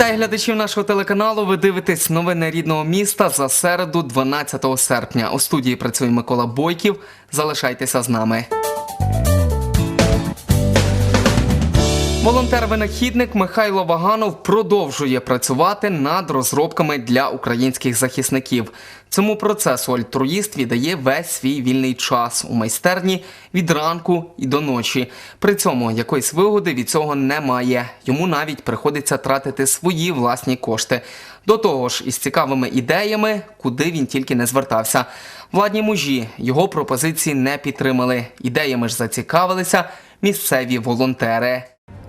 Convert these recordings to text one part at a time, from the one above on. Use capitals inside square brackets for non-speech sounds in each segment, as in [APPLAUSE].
Вітаю глядачів нашого телеканалу. Ви дивитесь новини рідного міста за середу, 12 серпня. У студії працює Микола Бойків. Залишайтеся з нами. Волонтер-винахідник Михайло Ваганов продовжує працювати над розробками для українських захисників. Цьому процесу альтруїст віддає весь свій вільний час у майстерні від ранку і до ночі. При цьому якоїсь вигоди від цього немає. Йому навіть приходиться тратити свої власні кошти. До того ж, із цікавими ідеями, куди він тільки не звертався. Владні мужі його пропозиції не підтримали. Ідеями ж зацікавилися місцеві волонтери.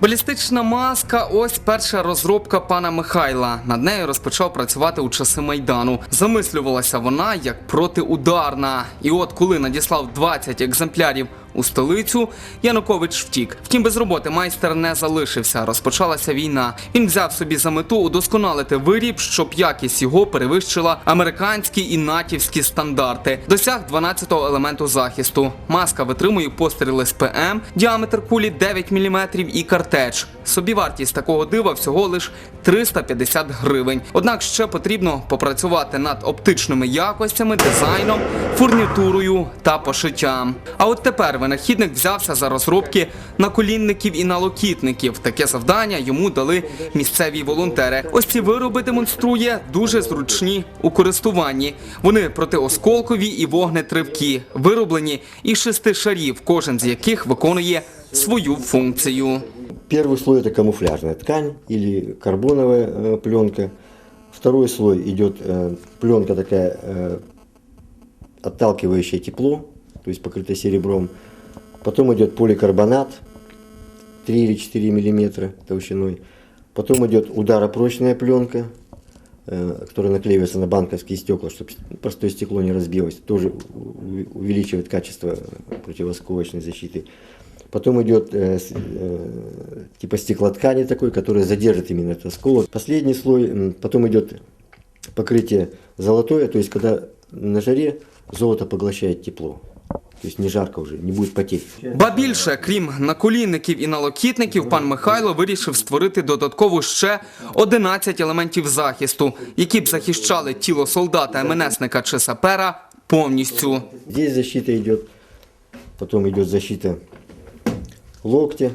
Балістична маска ось перша розробка пана Михайла. Над нею розпочав працювати у часи майдану. Замислювалася вона як протиударна. І от коли надіслав 20 екземплярів у столицю, Янукович втік. Втім, без роботи майстер не залишився. Розпочалася війна. Він взяв собі за мету удосконалити виріб, щоб якість його перевищила американські і натівські стандарти. Досяг 12-го елементу захисту. Маска витримує постріли з ПМ, діаметр кулі 9 мм і картеч. Собівартість такого дива всього лиш 350 гривень. Однак ще потрібно попрацювати над оптичними якостями, дизайном, фурнітурою та пошиттям. А от тепер винахідник взявся за розробки наколінників і налокітників. Таке завдання йому дали місцеві волонтери. Ось ці вироби демонструє дуже зручні у користуванні. Вони протиосколкові і вогнетривкі, вироблені із шести шарів, кожен з яких виконує свою функцію. Первый слой это камуфляжная ткань или карбоновая э, пленка. Второй слой идет э, пленка такая э, отталкивающая тепло, то есть покрытая серебром. Потом идет поликарбонат 3 или 4 миллиметра толщиной. Потом идет ударопрочная пленка, э, которая наклеивается на банковские стекла, чтобы простое стекло не разбилось. Тоже увеличивает качество противосколочной защиты. Потом идет э, э, типа стеклоткани такой, которая задержит именно этот осколок. Последний слой, потом идет покрытие золотое, то есть когда на жаре золото поглощает тепло. То есть не жарко уже, не будет потеть. Ба більше, крім наколінників і налокітників, пан Михайло вирішив створити додатково ще 11 елементів захисту, які б захищали тіло солдата, МНСника чи сапера повністю. Здесь защита идет, потом идет защита локтя,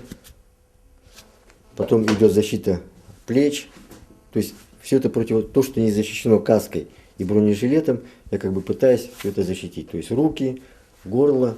потом идет защита плеч. То есть все это против то, что не защищено каской и бронежилетом, я как бы пытаюсь все это защитить. То есть руки, горло,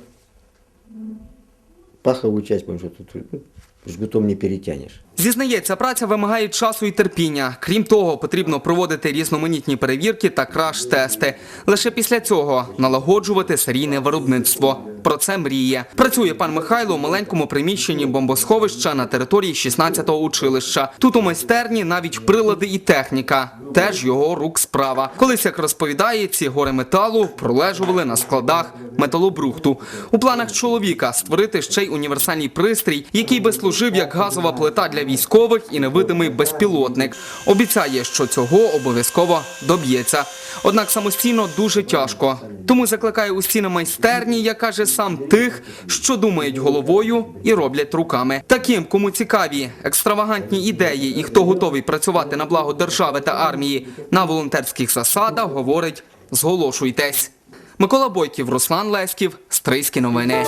паховую часть, потому что тут ну, жгутом не перетянешь. Зізнається, праця вимагає часу і терпіння. Крім того, потрібно проводити різноманітні перевірки та краш-тести. Лише після цього налагоджувати серійне виробництво. Про це мріє. Працює пан Михайло у маленькому приміщенні бомбосховища на території 16-го училища. Тут у майстерні навіть прилади і техніка. Теж його рук справа. Колись, як розповідає, ці гори металу пролежували на складах металобрухту. У планах чоловіка створити ще й універсальний пристрій, який би служив як газова плита для військових і невидимий безпілотник. Обіцяє, що цього обов'язково доб'ється. Однак самостійно дуже тяжко. Тому закликає усі на майстерні, як каже сам тих, що думають головою і роблять руками. Таким, кому цікаві екстравагантні ідеї і хто готовий працювати на благо держави та армії на волонтерських засадах, говорить зголошуйтесь. Микола Бойків, Руслан Леськів, Стрийські новини.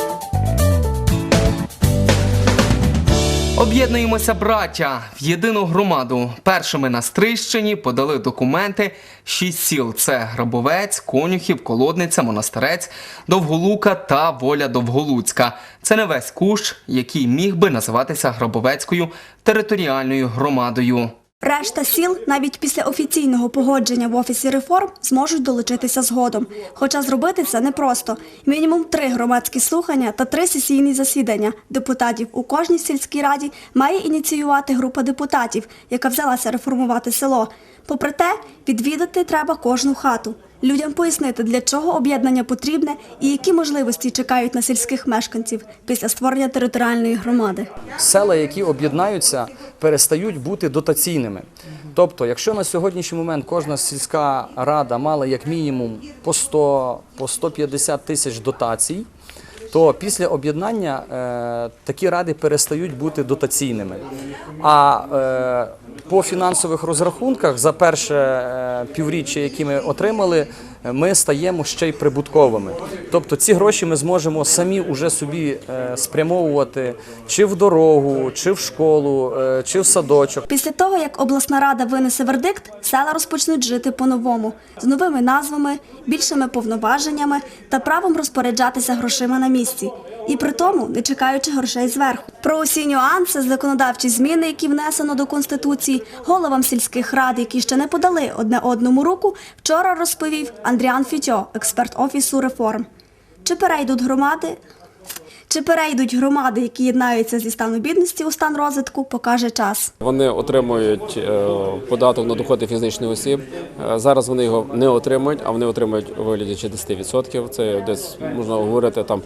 Об'єднуємося, браття, в єдину громаду. Першими на Стрищині подали документи шість сіл: це Грабовець, Конюхів, Колодниця, Монастирець, Довголука та Воля Довголуцька. Це не весь кущ, який міг би називатися Грабовецькою територіальною громадою. Решта сіл навіть після офіційного погодження в офісі реформ зможуть долучитися згодом. Хоча зробити це непросто. Мінімум три громадські слухання та три сесійні засідання депутатів у кожній сільській раді має ініціювати група депутатів, яка взялася реформувати село. Попри те, відвідати треба кожну хату. Людям пояснити, для чого об'єднання потрібне і які можливості чекають на сільських мешканців після створення територіальної громади. села, які об'єднаються, перестають бути дотаційними. Тобто, якщо на сьогоднішній момент кожна сільська рада мала як мінімум по 100, по 150 тисяч дотацій, то після об'єднання е, такі ради перестають бути дотаційними. А е, По фінансових розрахунках за перше е, півріччя, які ми отримали, ми стаємо ще й прибутковими. Тобто ці гроші ми зможемо самі уже собі е, спрямовувати чи в дорогу, чи в школу, е, чи в садочок. Після того, як обласна рада винесе вердикт, села розпочнуть жити по-новому з новими назвами, більшими повноваженнями та правом розпоряджатися грошима на місці. І при тому не чекаючи грошей зверху. Про усі нюанси, законодавчі зміни, які внесено до конституції, головам сільських рад, які ще не подали одне одному руку, вчора розповів Андріан Фітьо, експерт офісу реформ. Чи перейдуть громади? Чи перейдуть громади, які єднаються зі стану бідності у стан розвитку, покаже час. Вони отримують е, податок на доходи фізичних осіб. Е, Зараз вони його не отримують, а вони отримують у вигляді 60%. Це десь можна говорити там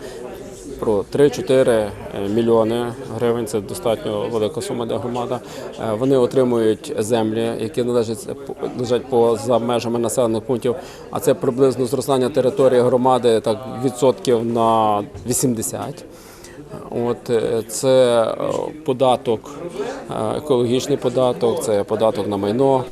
про 3-4 мільйони гривень. Це достатньо велика сума для громади. Е, Вони отримують землі, які належать лежать поза межами населених пунктів. А це приблизно зростання території громади так відсотків на 80. От е, це е, податок, е, екологічний податок, це податок на майно.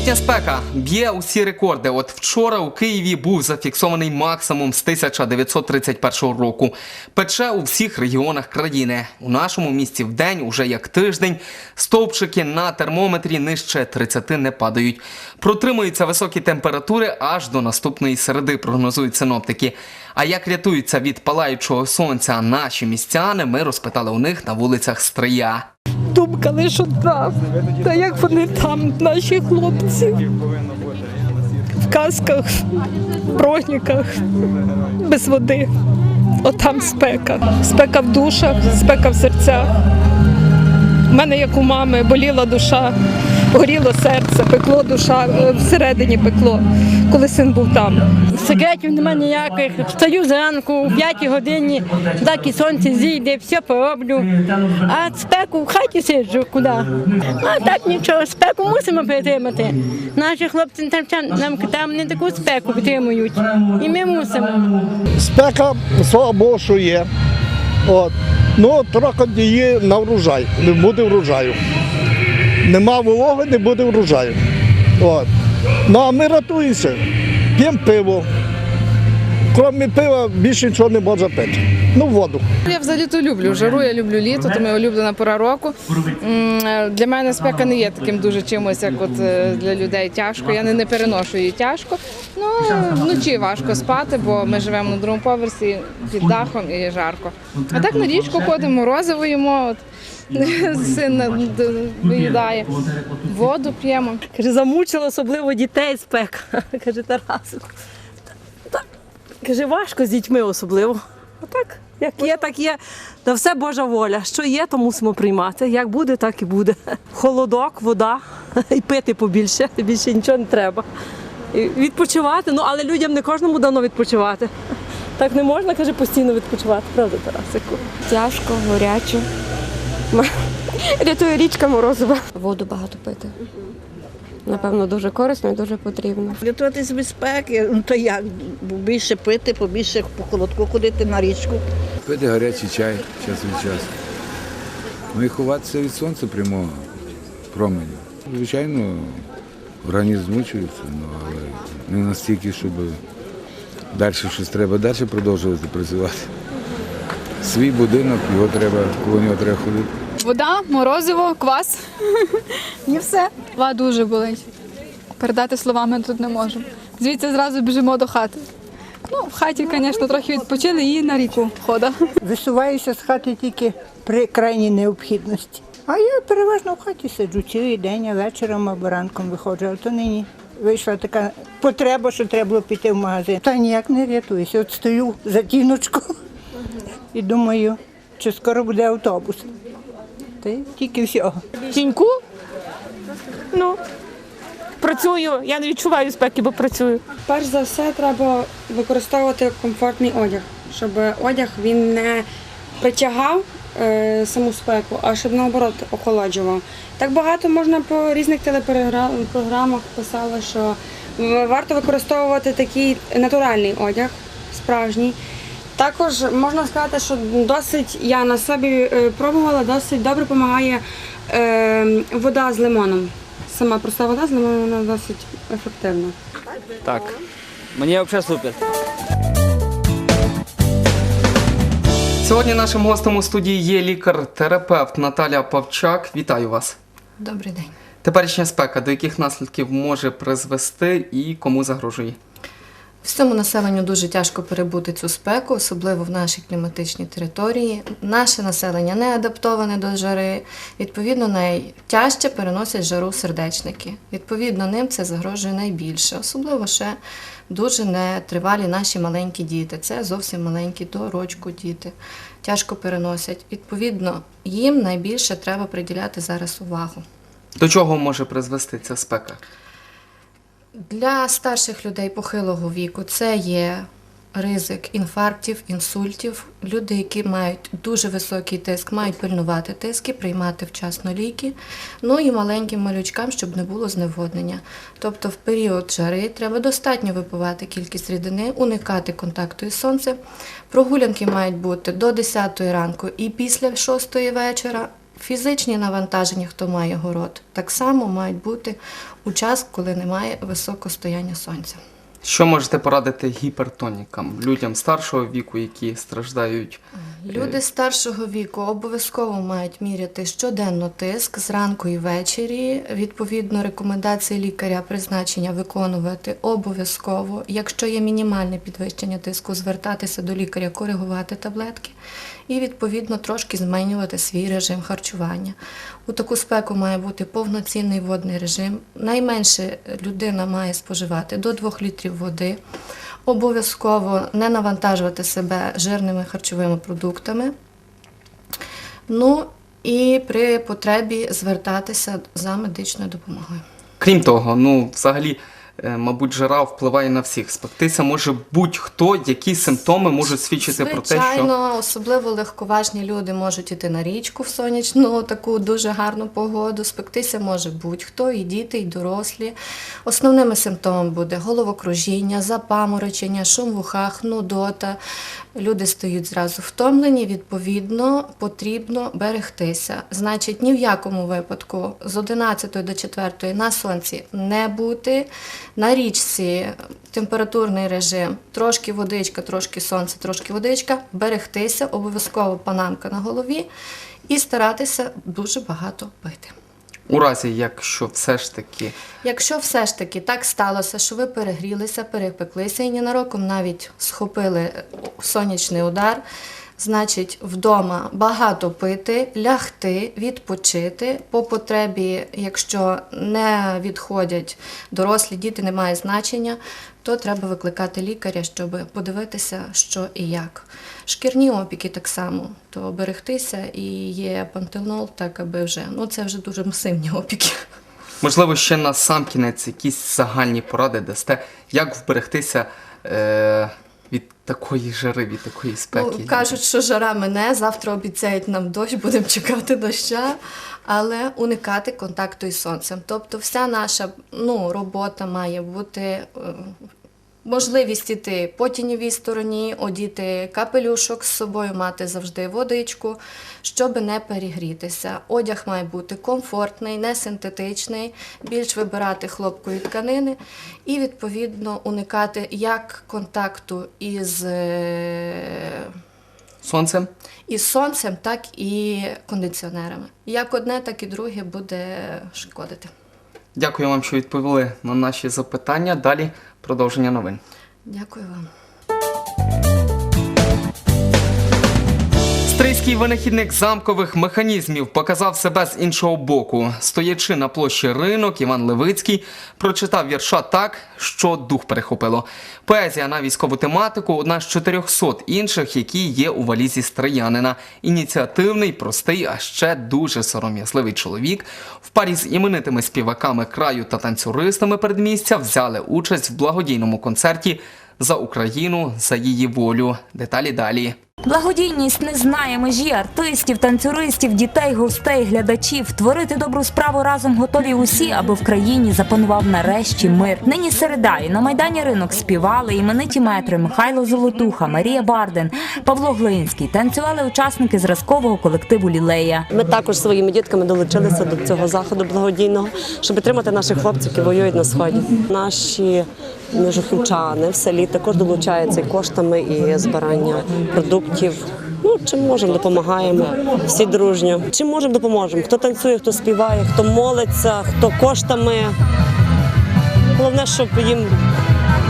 Літня спека б'є усі рекорди. От вчора у Києві був зафіксований максимум з 1931 року. Пече у всіх регіонах країни. У нашому місті в день, уже як тиждень, стовпчики на термометрі нижче 30 не падають. Протримуються високі температури аж до наступної середи, прогнозують синоптики. А як рятуються від палаючого сонця наші містяни, ми розпитали у них на вулицях Стрия. Думка лише одна. Та як вони там, наші хлопці, в касках, в броніках, без води. Отам спека. Спека в душах, спека в серцях. У мене, як у мами, боліла душа, горіло серце, пекло душа, е, всередині пекло, коли син був там. Секретів немає ніяких. Встаю зранку о 5 годині, так і сонце зійде, все пороблю. А спеку в хаті сиджу куди. А так нічого, спеку мусимо перетримати. Наші хлопці там, нам там не таку спеку підтримують. І ми мусимо. Спека, слава Богу, що є. От. Ну, трохи діє на врожай, не буде врожаю. Нема вологи, не буде врожаю. От. Ну а ми рятуємося, п'ємо пиво. Крім пива більше нічого не можна пити. Ну, воду. Я взагалі то люблю жару, я люблю літо, то моя улюблена пора року. Е, Для мене спека не є таким дуже чимось, як от е, для людей тяжко. Я не, не переношу її тяжко. Ну вночі важко спати, бо ми живемо на другому поверсі під дахом і жарко. А так на річку ходимо, морозиво їмо. [LAUGHS] Син виїдає, воду п'ємо. Каже, замучила особливо дітей спека. [LAUGHS] Каже Тарасик. Так. Каже, важко з дітьми особливо. А так, як є, так є. Та все Божа воля. Що є, то мусимо приймати. Як буде, так і буде. [LAUGHS] Холодок, вода і пити побільше. Більше нічого не треба. І відпочивати, ну але людям не кожному дано відпочивати. Так не можна, каже, постійно відпочивати, правда, Тарасику? Тяжко, горяче. [LAUGHS] Рятує річка Морозова. Воду багато пити. Напевно, дуже корисно і дуже потрібно. Рятуватись від спеки, ну то як? Більше пити, побільше по холодку ходити на річку. Пити гарячий чай час від часу. Ну і ховатися від сонця прямого променю. Звичайно, організм змучується, ну, але не настільки, щоб далі щось треба далі продовжувати працювати. Свій будинок, його треба, коло нього треба ходити. Вода, морозиво, квас. І все. Ва дуже болить. Передати словами тут не можу. Звідси зразу біжимо до хати. Ну, в хаті, звісно, трохи відпочили і на ріку хода. Висуваюся з хати тільки при крайній необхідності. А я переважно в хаті сиджу цілий день, а вечором або ранком виходжу. А то нині вийшла така потреба, що треба було піти в магазин. Та ніяк не рятуюся. От стою за тіночку і думаю, чи скоро буде автобус. Та тільки всього. Тіньку? Ну, працюю. Я не відчуваю спеки, бо працюю. Перш за все, треба використовувати комфортний одяг, щоб одяг він не притягав е, саму спеку, а щоб наоборот охолоджував. Так багато можна по різних телепрограмах писали, що варто використовувати такий натуральний одяг, справжній. Також можна сказати, що досить я на собі е, пробувала, досить добре допомагає е, вода з лимоном. Сама проста вода з лимоном вона досить ефективна. Так. Мені взагалі супер. Сьогодні нашим гостем у студії є лікар-терапевт Наталя Павчак. Вітаю вас. Добрий день. Теперішня спека до яких наслідків може призвести і кому загрожує? Всьому населенню дуже тяжко перебути цю спеку, особливо в нашій кліматичній території. Наше населення не адаптоване до жари. Відповідно, найтяжче переносять жару сердечники. Відповідно, ним це загрожує найбільше, особливо ще дуже нетривалі наші маленькі діти. Це зовсім маленькі до рочку діти. Тяжко переносять. Відповідно, їм найбільше треба приділяти зараз увагу. До чого може призвести ця спека? Для старших людей похилого віку це є ризик інфарктів, інсультів. Люди, які мають дуже високий тиск, мають пильнувати тиск і приймати вчасно ліки. Ну і маленьким малючкам, щоб не було зневоднення. Тобто в період жари треба достатньо випивати кількість рідини, уникати контакту із сонцем. Прогулянки мають бути до 10 ранку і після 6 вечора. Фізичні навантаження, хто має город, так само мають бути у час, коли немає високого стояння сонця. Що можете порадити гіпертонікам, людям старшого віку, які страждають? Люди старшого віку обов'язково мають міряти щоденно тиск зранку і ввечері. Відповідно, рекомендації лікаря призначення виконувати обов'язково. Якщо є мінімальне підвищення тиску, звертатися до лікаря, коригувати таблетки і відповідно трошки змінювати свій режим харчування. У таку спеку має бути повноцінний водний режим. Найменше людина має споживати до 2 літрів води. Обов'язково не навантажувати себе жирними харчовими продуктами. Ну і при потребі звертатися за медичною допомогою. Крім того, ну взагалі, мабуть, жара впливає на всіх. Спектися може будь-хто, які симптоми можуть свідчити про те, що Звичайно, особливо легковажні люди можуть іти на річку в сонячну, таку дуже гарну погоду. Спектися може будь-хто, і діти, і дорослі. Основними симптомами буде головокружіння, запаморочення, шум в ухах, нудота. Люди стають зразу втомлені, відповідно, потрібно берегтися. Значить, ні в якому випадку з 11 до 4 на сонці не бути. На річці температурний режим, трошки водичка, трошки сонце, трошки водичка, берегтися, обов'язково панамка на голові. І старатися дуже багато пити. у разі, якщо все ж таки Якщо все ж таки так сталося, що ви перегрілися, перепеклися і ненароком навіть схопили сонячний удар, значить вдома багато пити, лягти, відпочити. По потребі, якщо не відходять дорослі діти, немає значення, то треба викликати лікаря, щоб подивитися, що і як. Шкірні опіки так само, то берегтися і є пантенол, так аби вже ну це вже дуже масивні опіки. можливо ще на сам кінець якісь загальні поради дасте, як вберегтися е, від такої жари, від такої спеки. Ну, кажуть, що жара мене, завтра обіцяють нам дощ, будемо чекати доща, але уникати контакту із сонцем. Тобто вся наша ну, робота має бути. Можливість іти по тіньовій стороні, одіти капелюшок з собою, мати завжди водичку, щоб не перегрітися. Одяг має бути комфортний, не синтетичний, більш вибирати хлопкові тканини і, відповідно, уникати як контакту із, е, Сонцем? із сонцем, так і кондиціонерами. Як одне, так і друге буде шкодити. Дякую вам, що відповіли на наші запитання. Далі продовження новин. Дякую вам. Стрийський винахідник замкових механізмів показав себе з іншого боку. Стоячи на площі ринок, Іван Левицький прочитав вірша так, що дух перехопило. Поезія на військову тематику одна з 400 інших, які є у валізі стриянина. Ініціативний, простий, а ще дуже сором'язливий чоловік в парі з іменитими співаками краю та танцюристами передмістя взяли участь в благодійному концерті за Україну, за її волю. Деталі далі. Благодійність не знає межі артистів, танцюристів, дітей, гостей, глядачів. Творити добру справу разом готові усі, аби в країні запанував нарешті мир. Нині середа і на майдані ринок співали імениті метри Михайло Золотуха, Марія Барден, Павло Глинський. Танцювали учасники зразкового колективу Лілея. Ми також своїми дітками долучилися до цього заходу благодійного, щоб підтримати наших хлопців, які воюють на сході. Наші нежухівчани в селі також долучаються коштами і збирання продуктів. Ну, чим можемо, допомагаємо всі дружньо. Чим можемо, допоможемо. Хто танцює, хто співає, хто молиться, хто коштами. Головне, щоб їм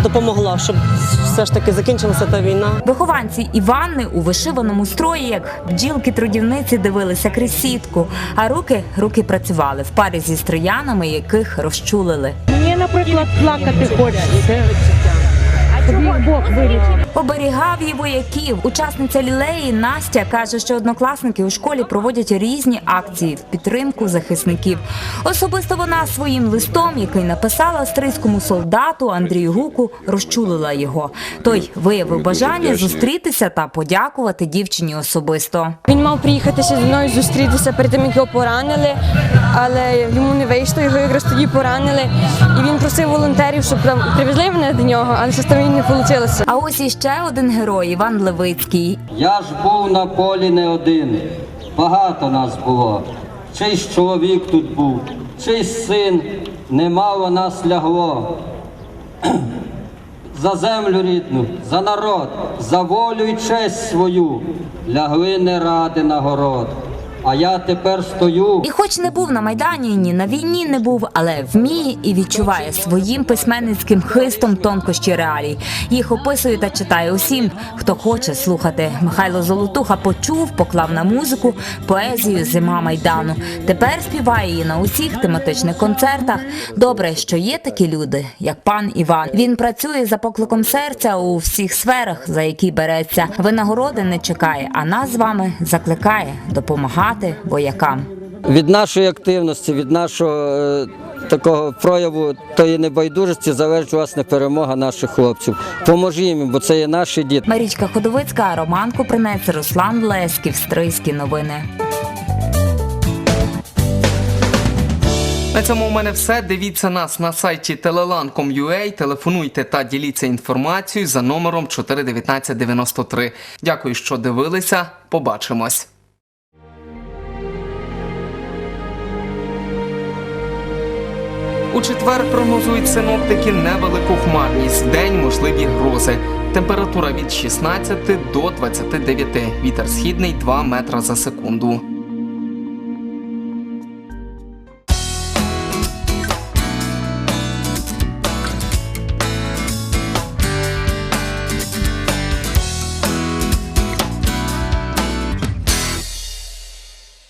допомогло, щоб все ж таки закінчилася та війна. Вихованці Іванни у вишиваному строї, як бджілки-трудівниці, дивилися крізь сітку, а руки руки працювали в парі зі строянами, яких розчулили. Мені, наприклад, плакати хочеться. Тобі Бог вирішив. Оберігав її вояків. Учасниця лілеї Настя каже, що однокласники у школі проводять різні акції в підтримку захисників. Особисто вона своїм листом, який написала австрійському солдату Андрію Гуку, розчулила його. Той виявив бажання зустрітися та подякувати дівчині особисто. Він мав приїхатися зі мною зустрітися перед тим, як його поранили, але йому не вийшло, його якраз тоді поранили. І він просив волонтерів, щоб там привезли мене до нього, але щось там він не вийшло. А ось іще один герой Іван Левицький. Я ж був на полі не один, багато нас було. Чийсь чоловік тут був, чийсь син, немало нас лягло. [CLEARS THROAT] За землю рідну, за народ, за волю і честь свою лягли не ради нагород. А я тепер стою. І хоч не був на майдані, ні на війні не був, але вміє і відчуває своїм письменницьким хистом тонкощі реалій. Їх описує та читає усім, хто хоче слухати. Михайло Золотуха почув, поклав на музику поезію Зима майдану. Тепер співає її на усіх тематичних концертах. Добре, що є такі люди, як пан Іван. Він працює за покликом серця у всіх сферах, за які береться. Винагороди не чекає, а нас з вами закликає допомагати воякам. Від нашої активності, від нашого е, такого прояву тої небайдужості залежить власне перемога наших хлопців. Поможімо, їм, бо це є наші діти. Марічка Ходовицька, Роман Купринець, Руслан Лесків, Стрийські новини. На цьому у мене все. Дивіться нас на сайті telelan.com.ua, телефонуйте та діліться інформацією за номером 41993. Дякую, що дивилися. Побачимось. У четвер прогнозують синоптики невелику хмарність. день можливі грози. Температура від 16 до 29. Вітер східний 2 метра за секунду.